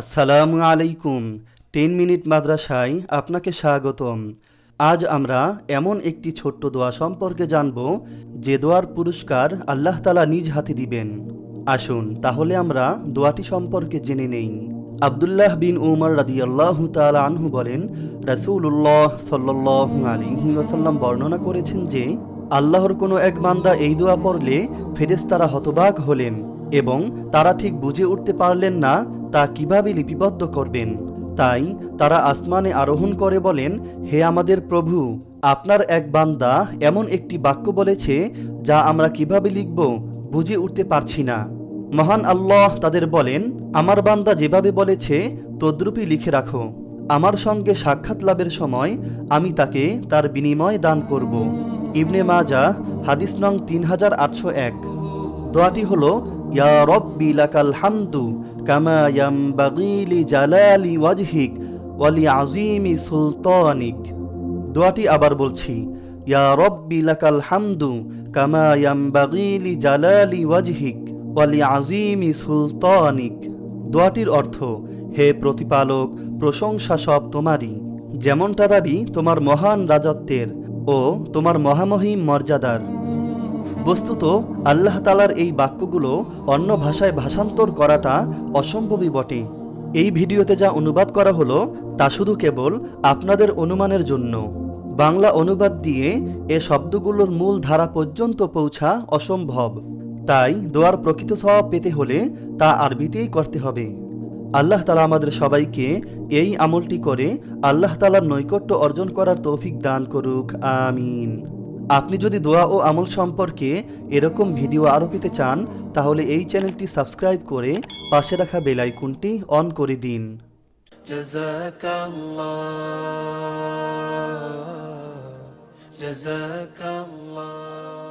আসসালামু আলাইকুম, ten minute মাদ্রাসায় আপনাকে স্বাগতম। আজ আমরা এমন একটি ছোট্ট দোয়া সম্পর্কে জানব, যে দোয়ার পুরস্কার আল্লাহ তালা নিজ হাতে দিবেন। আসুন, তাহলে আমরা দোয়াটি সম্পর্কে জেনে নেই। আবদুল্লাহ বিন উমর রাদিয়াল্লাহু তাআলা আনহু বলেন, রাসূলুল্লাহ সাল্লাল্লাহু আলাইহি ওয়াসাল্লাম বর্ণনা করেছেন যে, আল্লাহর কোনো এক বান্দা এই দোয়া পড়লে ফেরেশতারা হতবাক হলেন এবং তারা ঠিক বুঝে উঠতে পারলেন না তা কীভাবে লিপিবদ্ধ করবেন? তাই তারা আসমানে আরোহণ করে বলেন, হে আমাদের প্রভু, আপনার এক বান্দা এমন একটি বাক্য বলেছে যা আমরা কীভাবে লিখব বুঝে উঠতে পারছি না। মহান আল্লাহ তাদের বলেন, আমার বান্দা যেভাবে বলেছে, তদ্রূপই লিখে রাখো। আমার সঙ্গে সাক্ষাৎ লাভের সময় আমি তাকে তার বিনিময় দান করব। ইবনে মাজা হাদিস নং তিন হাজার আটশো এক। দোয়াটি হলো ইয়া রব্বি লাকাল হামদু কামা ইয়ামবাগি জালালি ওয়াজহিক ওয়ালি আজিমি সুলতানিক। দোয়াটি আবার বলছি, ইয়া রব্বি লাকাল হামদু কামা ইয়ামবাগি জালালি ওয়াজহিক ওয়ালি আজিমি সুলতানিক। দোয়াটির অর্থ, হে প্রতিপালক, প্রশংসা সব তোমারই। যেমনটা দাবি তোমার মহান রাজত্বের ও তোমার মহামহিম মর্যাদার। বস্তুত আল্লাহ তালার এই বাক্যগুলো অন্য ভাষায় ভাষান্তর করাটা অসম্ভবই বটে। এই ভিডিওতে যা অনুবাদ করা হলো, তা শুধু কেবল আপনাদের অনুমানের জন্য। বাংলা অনুবাদ দিয়ে এ শব্দগুলোর মূল ধারা পর্যন্ত পৌঁছা অসম্ভব। তাই দোয়ার প্রকৃত স্বভাব পেতে হলে তা আরবিতেই করতে হবে। আল্লাহ তালা আমাদের সবাইকে এই আমলটি করে আল্লাহ তালার নৈকট্য অর্জন করার তৌফিক দান করুক, আমিন। আপনি যদি দোয়া ও আমল সম্পর্কে এরকম ভিডিও আরও পেতে চান তাহলে এই চ্যানেলটি সাবস্ক্রাইব করে পাশে রাখা বেল আইকনটি অন করে দিন جزاك الله جزاك الله